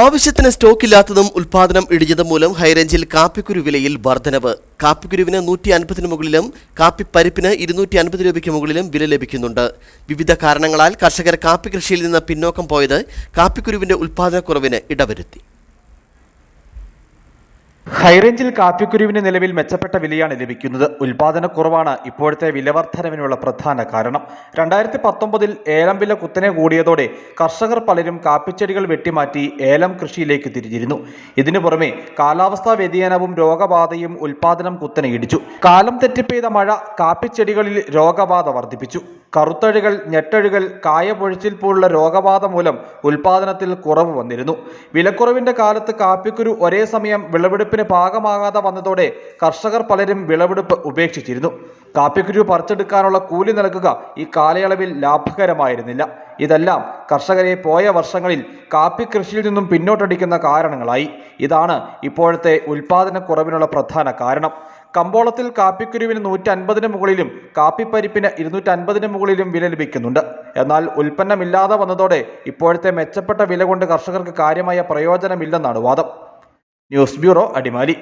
ആവശ്യത്തിന് സ്റ്റോക്ക് ഇല്ലാത്തതും ഉൽപാദനം ഇടിഞ്ഞതും മൂലം ഹൈറേഞ്ചിൽ കാപ്പിക്കുരു വിലയിൽ വർധനവ്. കാപ്പിക്കുരുവിന് നൂറ്റി അൻപതിന് മുകളിലും കാപ്പിപ്പരിപ്പിന് ഇരുന്നൂറ്റി അൻപത് രൂപയ്ക്ക് മുകളിലും വില ലഭിക്കുന്നുണ്ട്. വിവിധ കാരണങ്ങളാൽ കർഷകർ കാപ്പി കൃഷിയിൽ നിന്ന് പിന്നോക്കം പോയത് കാപ്പിക്കുരുവിന്റെ ഉൽപാദനക്കുറവിന് ഇടവരുത്തി. ഹൈറേഞ്ചിൽ കാപ്പിക്കുരുവിന് നിലവിൽ മെച്ചപ്പെട്ട വിലയാണ് ലഭിക്കുന്നത്. ഉൽപാദനക്കുറവാണ് ഇപ്പോഴത്തെ വിലവർദ്ധനവിനുള്ള പ്രധാന കാരണം. രണ്ടായിരത്തി പത്തൊമ്പതിൽ ഏലം വില കുത്തനെ കൂടിയതോടെ കർഷകർ പലരും കാപ്പിച്ചെടികൾ വെട്ടിമാറ്റി ഏലം കൃഷിയിലേക്ക് തിരിഞ്ഞിരുന്നു. ഇതിനു പുറമെ കാലാവസ്ഥാ വ്യതിയാനവും രോഗബാധയും ഉൽപാദനം കുത്തനെ ഇടിച്ചു. കാലം തെറ്റിപ്പെയ്ത മഴ കാപ്പിച്ചെടികളിൽ രോഗബാധ വർദ്ധിപ്പിച്ചു. കറുത്തഴുകൾ ഞെട്ടഴുകൾ കായപൊഴിച്ചിൽ പോലുള്ള രോഗബാധ മൂലം ഉൽപാദനത്തിൽ കുറവ് വന്നിരുന്നു. വിലക്കുറവിന്റെ കാലത്ത് കാപ്പിക്കുരു ഒരേ സമയം വിളവെടുപ്പിന് പാകമാകാതെ വന്നതോടെ കർഷകർ പലരും വിളവെടുപ്പ് ഉപേക്ഷിച്ചിരുന്നു. കാപ്പിക്കുരു പറിച്ചെടുക്കാനുള്ള കൂലി നൽകുക ഈ കാലയളവിൽ ലാഭകരമായിരുന്നില്ല. ഇതെല്ലാം കർഷകരെ പോയ വർഷങ്ങളിൽ കാപ്പി കൃഷിയിൽ നിന്നും പിന്നോട്ടടിക്കുന്ന കാരണങ്ങളായി. ഇതാണ് ഇപ്പോഴത്തെ ഉൽപാദനക്കുറവിനുള്ള പ്രധാന കാരണം. കമ്പോളത്തിൽ കാപ്പിക്കുരുവിന് നൂറ്റൻപതിന് മുകളിലും കാപ്പിപ്പരിപ്പിന് ഇരുന്നൂറ്റൻപതിന് മുകളിലും വില ലഭിക്കുന്നുണ്ട്. എന്നാൽ ഉൽപ്പന്നമില്ലാതെ വന്നതോടെ ഇപ്പോഴത്തെ മെച്ചപ്പെട്ട വില കൊണ്ട് കർഷകർക്ക് കാര്യമായ പ്രയോജനമില്ലെന്നാണ് വാദം. News bureau Adimali.